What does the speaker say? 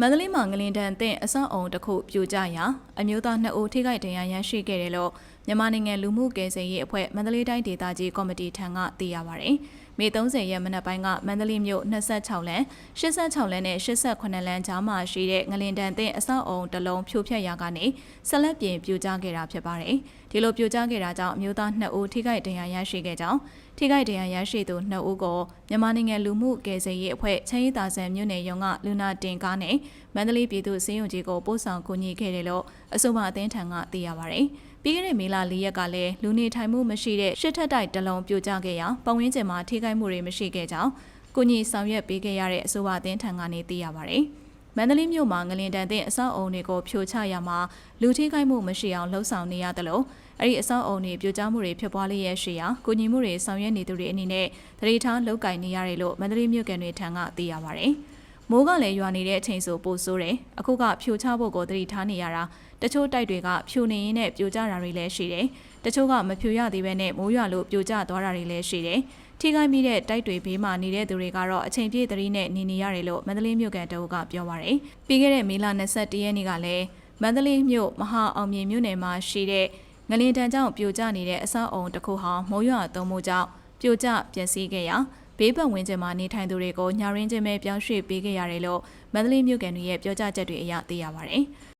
မန္တလေးမှာငလင်တန်တဲ့အဆောက်အုံတစ်ခုပြိုကျရာအမျိုးသား2ဦးထိခိုက်ဒဏ်ရာရရှိခဲ့တယ်လို့မြန်မာနိုင်ငံလူမှုကယ်ဆယ်ရေးအဖွဲ့မန္တလေးတိုင်းဒေသကြီးကော်မတီထံကသိရပါဗျ။မေ30ရက်မနက်ပိုင်းကမန္တလေးမြို့26လမ်း86လမ်းနဲ့88လမ်းကြားမှာရှိတဲ့ငလင်တန်တဲ့အဆောက်အုံတစ်လုံးဖြိုဖျက်ရာကနေဆက်လက်ပြင်ပြိုကျခဲ့တာဖြစ်ပါတယ်။ဒီလိုပြိုကျခဲ့တာကြောင့်အမျိုးသား2ဦးထိခိုက်ဒဏ်ရာရရှိခဲ့ကြောင်းထိခိုက်ဒဏ်ရာရရှိသူ2ဦးကိုမြန်မာနိုင်ငံလူမှုကယ်ဆယ်ရေးအဖွဲ့ချမ်းရီတာဆန်မြို့နယ်ရုံးကလူနာတင်ကားနဲ့မန္တလေးပြည်သူ့စေယုံကြီးကိုပို့ဆောင်ကူညီခဲ့တယ်လို့အဆိုပါအသင်းထံကသိရပါဗျ။ ပြီးခဲ့တဲ့မေလ၄ရက်ကလည်းလူနေထိုင်မှုမရှိတဲ့ရှစ်ထပ်တိုက်တလုံးပြိုကျခဲ့ရာပတ်ဝန်းကျင်မှာထိခိုက်မှုတွေမရှိခဲ့ကြောင်းကုညီဆောင်ရွက်ပေးခဲ့ရတဲ့အဆိုပါအသင်းထံကနေသိရပါဗျ။မန္တလေးမြို့မှာငလင်တန်တဲ့အဆောက်အုံတွေကိုဖြိုချရမှာလူထိခိုက်မှုမရှိအောင်လှုံ့ဆော်နေရတယ်လို့အဲ့ဒီအဆောက်အုံတွေပြိုကျမှုတွေဖြစ်ပွားလျက်ရှိရာကုညီမှုတွေဆောင်ရွက်နေသူတွေအနေနဲ့တတိထားလောက်ကင်နေရတယ်လို့မန္တလေးမြို့ကန်တွေထံကသိရပါဗျ။ မိုးကလည်းရွာနေတဲ့အချိန်ဆိုပိုဆိုးတယ်။အခုကဖြိုချဖို့ကိုတတိထားနေရတာတချို့တိုက်တွေကဖြိုနေရင်းနဲ့ပြိုကျတာတွေလည်းရှိတယ်။တချို့ကမဖြိုရသေးဘဲနဲ့မိုးရွာလို့ပြိုကျသွားတာတွေလည်းရှိတယ်။ထိခိုက်မိတဲ့တိုက်တွေဘေးမှာနေတဲ့သူတွေကတော့အချိန်ပြည့်သတိနဲ့နေနေရတယ်လို့မန္တလေးမြို့ကန်တအုပ်ကပြောပါရယ်။ပြီးခဲ့တဲ့မေလ21ရက်နေ့ကလည်းမန္တလေးမြို့မဟာအောင်မြေမြို့နယ်မှာရှိတဲ့ငလင်တန်ကြောင့်ပြိုကျနေတဲ့အဆောက်အုံတစ်ခုဟာမိုးရွာသွန်းမှုကြောင့်ပြိုကျပျက်စီးခဲ့ရာ ဘေးပတ်ဝန်းကျင်မှာနေထိုင်သူတွေကိုညာရင်းချင်းပဲပြောင်းရွှေ့ပေးခဲ့ရတယ်လို့မန္တလေးမြို့ကန်တွေရဲ့ပြောကြားချက်တွေအရသိရပါဗျ။